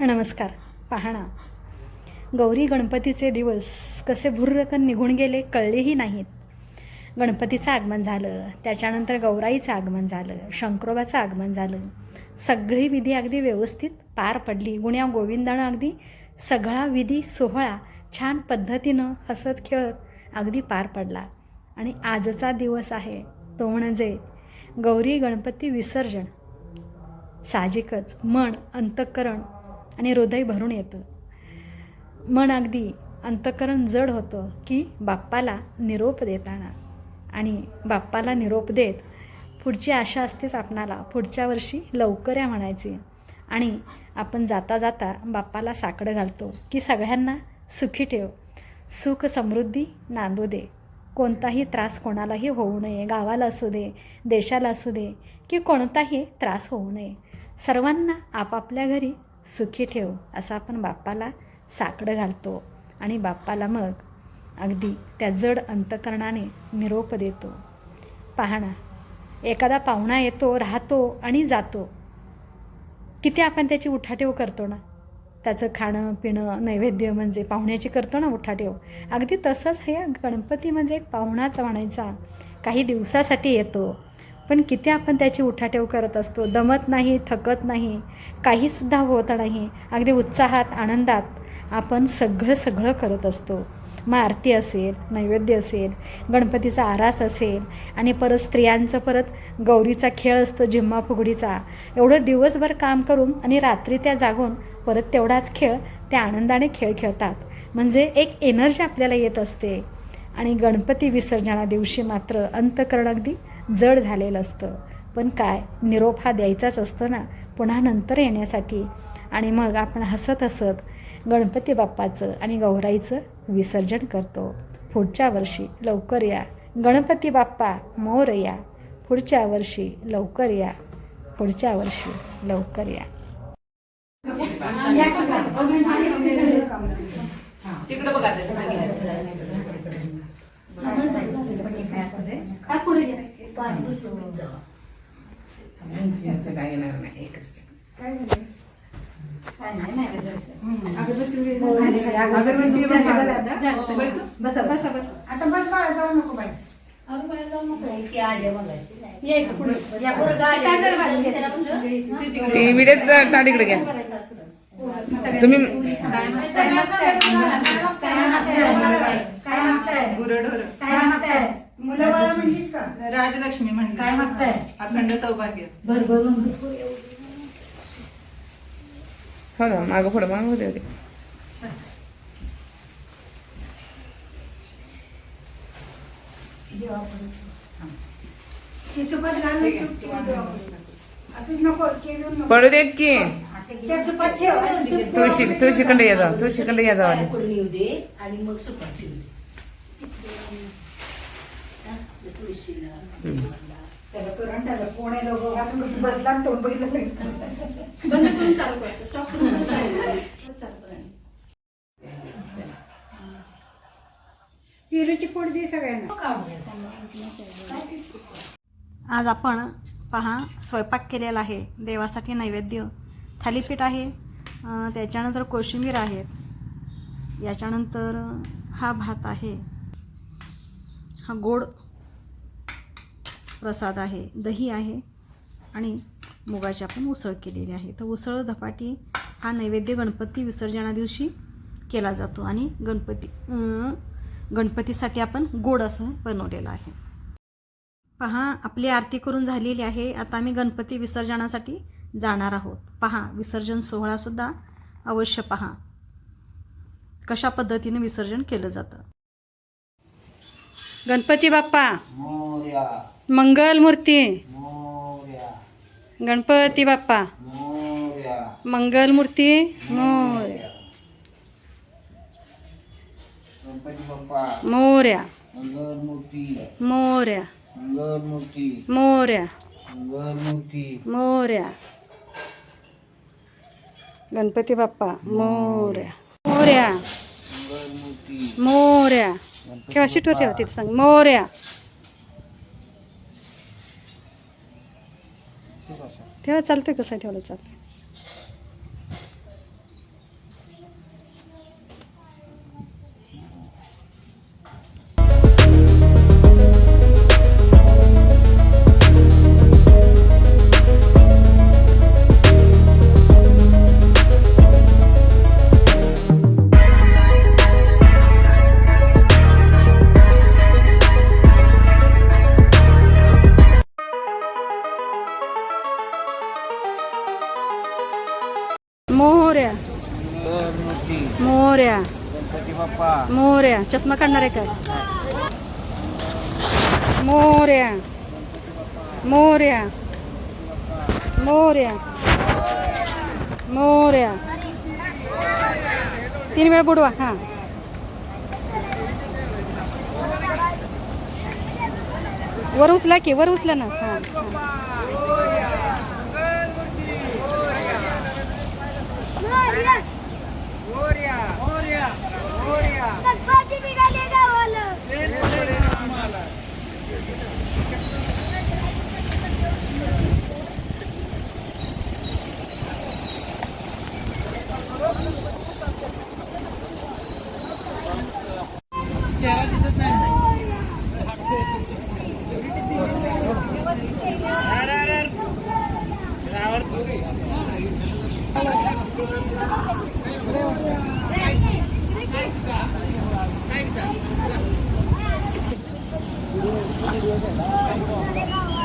नमस्कार. पाहणा गौरी गणपतीचे दिवस कसे भुर्रकन निघून गेले कळलेही नाहीत. गणपतीचं आगमन झालं त्याच्यानंतर गौराईचं आगमन झालं शंकरोबाचं आगमन झालं. सगळी विधी अगदी व्यवस्थित पार पडली. गुण्या गोविंदानं अगदी सगळा विधी सोहळा छान पद्धतीनं हसत खेळत अगदी पार पडला. आणि आजचा दिवस आहे तो म्हणजे गौरी गणपती विसर्जन. साहजिकच मन अंतःकरण आणि हृदय भरून येतं. मन अगदी अंतःकरण जड होतं की बाप्पाला निरोप देताना. आणि बाप्पाला निरोप देत पुढची आशा असतेच आपणाला. पुढच्या वर्षी लवकर या म्हणायची. आणि आपण जाता जाता बाप्पाला साकडं घालतो की सगळ्यांना सुखी ठेव. सुख समृद्धी नांदू दे. कोणताही त्रास कोणालाही होऊ नये. गावाला असू दे देशाला असू दे की कोणताही त्रास होऊ नये. सर्वांना आपापल्या घरी सुखी ठेव असं आपण बाप्पाला साकडं घालतो. आणि बाप्पाला मग अगदी त्या जड अंतकरणाने निरोप देतो. पाहणा एखादा पाहुणा येतो राहतो आणि जातो. किती आपण त्याची उठाठेव करतो ना? त्याचं खाणं पिणं नैवेद्य म्हणजे पाहुण्याची करतो ना उठाठेव. अगदी तसंच हे गणपती म्हणजे एक पाहुणाच म्हणायचा काही दिवसासाठी येतो. पण किती आपण त्याची उठाठेव करत असतो. दमत नाही थकत नाही काहीसुद्धा होत नाही. अगदी उत्साहात आनंदात आपण सगळं सगळं करत असतो. मग आरती असेल नैवेद्य असेल गणपतीचा आरास असेल आणि परत स्त्रियांचं परत गौरीचा खेळ असतो जिम्मा फुगडीचा. एवढं दिवसभर काम करून आणि रात्री त्या जागून परत तेवढाच खेळ त्या आनंदाने खेळ खेळतात. म्हणजे एक एनर्जी आपल्याला येत असते. आणि गणपती विसर्जना दिवशी मात्र अंतकरण अगदी जड झालेलं असतं. पण काय? निरोप हा द्यायचाच असतो ना. पुन्हा नंतर येण्यासाठी. आणि मग आपण हसत हसत गणपती बाप्पाचं आणि गौराईचं विसर्जन करतो. पुढच्या वर्षी लवकर या. गणपती बाप्पा मोर या. पुढच्या वर्षी लवकर या. पुढच्या वर्षी लवकर या. तिकडे बघा काय येणार नाही एकच अगरबत्ती बसा. बसा बसा आता बस बाळा जाऊ नको बाई. ती विडेच ता तिकडे घ्या. तुम्ही काय मागताय गुरढोर काय मागताय मुलं बाळा म्हणलीस का राजलक्ष्मी म्हणली. काय मागताय अखंड सौभाग्य. बर बर हो ना मागं पुढं मागं होते होते. पडू देत की. तुळशी तुळशीकडे ये जा तुळशीकडे ये जा पडून येऊ दे आणि मग सुपात ठेवू दे. हा, ते तुळशीला त्याला करून कोण आहे दोघं असं बसला आणि तोंड बघितलं बंद करून चालू करायचं स्टॉप करून चालू करायचं पेरूची दे सगळ्यांना आज आपण पहा स्वयंपाक केलेला आहे. देवासाठी नैवेद्य थालीपीठ आहे. अं, त्याच्यानंतर कोशिंबीर आहेत याच्यानंतर हा भात आहे. हा गोड प्रसाद आहे दही आहे आणि मुगाची आपण उसळ केलेली आहे. तर उसळ धपाटी हा नैवेद्य गणपती विसर्जना दिवशी केला जातो आणि गणपती गणपतीसाठी आपण गोड असं बनवलेलं आहे. पहा आपली आरती करून झालेली आहे. आता आम्ही गणपती विसर्जनासाठी जाणार आहोत. पहा विसर्जन सोहळासुद्धा अवश्य पहा. कशा पद्धतीने विसर्जन केलं जातं? गणपती बाप्पा. मोर्या. मंगल मूर्ती मोर्या. गणपती बाप्पा. मोर्या. मंगल मूर्ती मोर्या मोर्या. मंगलमूर्ती. मोर्या. मंगलमूर्ती. मोर्या. मंगलमूर्ती. मोर्या. गणपती बाप्पा. मोर्या. मोर्या. मंगलमूर्ती. मोर्या. ठेवा शिटवर ठेवा तिथं सांग. मोर्या. ठेवा चालतंय कसं ठेवलं चालतंय. बाप्पा. मोहऱ्या चष्मा काढणार आहे काय? मोहऱ्या मोहऱ्या मोहऱ्या मोहऱ्या तीन वेळा बुडवा हां. वर उचला की वर उचला ना हां. เดียวเสร็จแล้ว